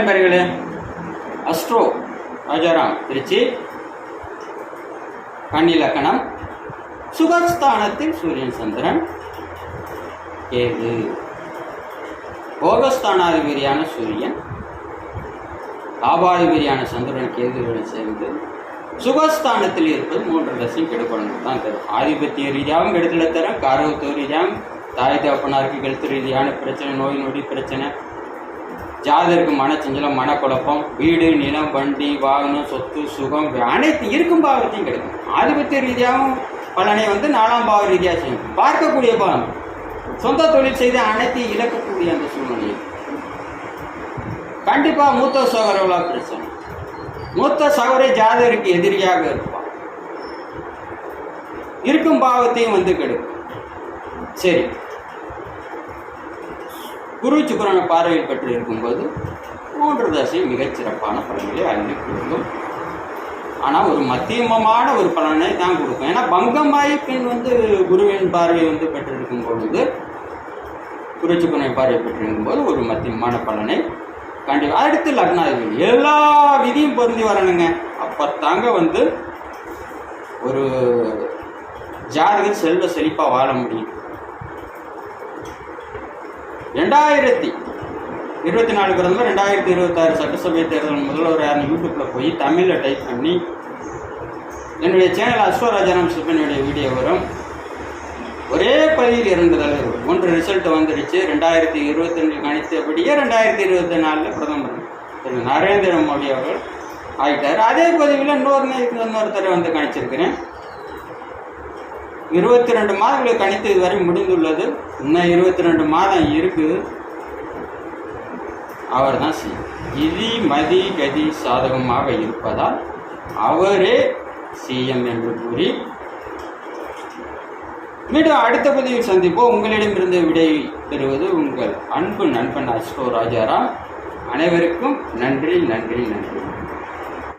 அன்பர்களே அஸ்ட்ரோ ராஜாராம் திருச்சி கன்னிலக்கணம் சுகஸ்தானத்தில் சூரியன் சந்திரன் ஏது போகஸ்தானாதிபதியான சூரியன் ஆபாதிபதியான சந்திரன் கேதுகளுடன் சேர்ந்து சுகஸ்தானத்தில் இருப்பது மூன்று தசையும் கெடுக்கணும் தான் தரும் ஆதிபத்திய ரீதியாகவும் கெடுதலை தரும் காரகத்துவ ரீதியாகவும் தாய் தகப்பனாருக்கு கெடுத்து ரீதியான பிரச்சனை நோய் நொடி பிரச்சனை ஜாதருக்கு மனச்சஞ்சலம் மனக்குழப்பம் வீடு நிலம் வண்டி வாகனம் சொத்து சுகம் அனைத்து இருக்கும் பாவத்தையும் கிடைக்கும். ஆதிபத்திய ரீதியாகவும் பலனை வந்து நாலாம் பாவ ரீதியாக செய்யும். பார்க்கக்கூடிய பலன். சொந்த தொழில் செய்து அனைத்தையும் இழக்கக்கூடிய அந்த சூழ்நிலை. கண்டிப்பாக மூத்த சகோதரர்களாக பிரச்சனை. மூத்த சகோதரி ஜாதகருக்கு எதிரியாக இருப்பான் இருக்கும் பாவத்தையும் வந்து கெடுக்கும். சரி. குரு சுக்கரனை பார்வையில் பெற்று இருக்கும்போது மூன்று தசை மிகச் சிறப்பான பலன்களை அள்ளி கொடுக்கும். ஆனால் ஒரு மத்தியமமான ஒரு பலனை தான் கொடுக்கும். ஏன்னா பங்கமாயி பின் வந்து குருவின் பார்வை வந்து பெற்றிருக்கும் பொழுது குரு சுக்கரனை பார்வை பெற்றிருக்கும் போது ஒரு மத்தியமான பலனை கண்டிப்பாக அடுத்து லக்னாதிபதி. எல்லா விதியும் பொருந்தி வரணுங்க. அப்போ தாங்க வந்து ஒரு ஜாதகர் செல்வ செழிப்பாக வாழ முடியும். ரெண்டாயிரத்தி இருபத்தி நாலு பிறந்த ரெண்டாயிரத்தி இருபத்தாறு சட்டசபை தேர்தல் முதல்வர் யாருன்னு யூடியூப்பில் போய் தமிழில் டைப் பண்ணி என்னுடைய சேனல் அஸ்வராஜனம் சிப்பனுடைய வீடியோ வரும். ஒரே பகுதியில் இரண்டு தலைவர் ஒன்று ரிசல்ட் வந்துடுச்சு ரெண்டாயிரத்தி இருபத்தி ரெண்டு கணித்தபடியே ரெண்டாயிரத்தி இருபத்தி நாலில் பிரதமர் திரு நரேந்திர மோடி அவர்கள் ஆகிட்டார் அதே பதிவில் இன்னொரு இன்னொருத்தரை வந்து கணிச்சிருக்கிறேன். இருபத்தி ரெண்டு மாதங்களை கணித்து இதுவரை முடிந்துள்ளது. இன்னும் இருபத்தி ரெண்டு மாதம் இருக்குது அவர் தான் செய்யும் இதி மதி கதி சாதகமாக இருப்பதால் அவரே சிஎம் என்று கூறி மீண்டும் அடுத்த பதிவில் சந்திப்போம். உங்களிடமிருந்து விடை பெறுவது உங்கள் அன்பு நண்பன் அசோ ராஜாராம். அனைவருக்கும் நன்றி நன்றி நன்றி.